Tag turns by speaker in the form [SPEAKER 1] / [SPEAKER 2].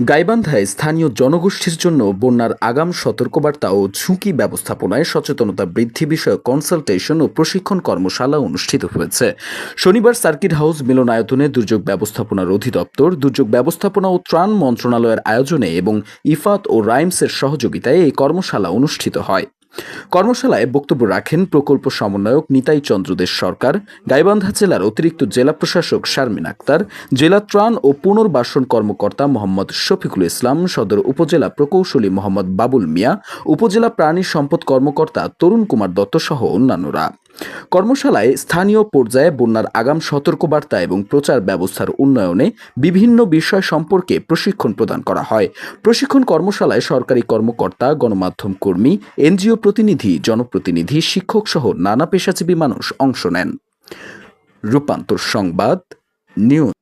[SPEAKER 1] গাইবান্ধায় স্থানীয় জনগোষ্ঠীর জন্য বন্যার আগাম সতর্কবার্তা ও ঝুঁকি ব্যবস্থাপনায় সচেতনতা বৃদ্ধি বিষয়ক কনসালটেশন ও প্রশিক্ষণ কর্মশালা অনুষ্ঠিত হয়েছে। শনিবার সার্কিট হাউস মিলনায়তনে দুর্যোগ ব্যবস্থাপনার অধিদপ্তর, দুর্যোগ ব্যবস্থাপনা ও ত্রাণ মন্ত্রণালয়ের আয়োজনে এবং ইফাত ও রাইমসের সহযোগিতায় এই কর্মশালা অনুষ্ঠিত হয়। কর্মশালায় বক্তব্য রাখেন প্রকল্প সমন্বয়ক নিতাই চন্দ্রদেশ সরকার, গাইবান্ধা জেলার অতিরিক্ত জেলা প্রশাসক শারমিন আক্তার, জেলা ত্রাণ ও পুনর্বাসন কর্মকর্তা মোহাম্মদ শফিকুল ইসলাম, সদর উপজেলা প্রকৌশলী মোহাম্মদ বাবুল মিয়া, উপজেলা প্রাণী সম্পদ কর্মকর্তা তরুণ কুমার দত্ত সহ অন্যান্যরা। কর্মশালায় স্থানীয় পর্যায়ে বন্যার আগাম সতর্কবার্তা এবং প্রচার ব্যবস্থার উন্নয়নে বিভিন্ন বিষয় সম্পর্কে প্রশিক্ষণ প্রদান করা হয়। প্রশিক্ষণ কর্মশালায় সরকারি কর্মকর্তা, গণমাধ্যম কর্মী, এনজিও প্রতিনিধি, জনপ্রতিনিধি, শিক্ষক সহ নানা পেশাজীবী মানুষ অংশ নেন। রূপান্তর সংবাদ, নিউজ।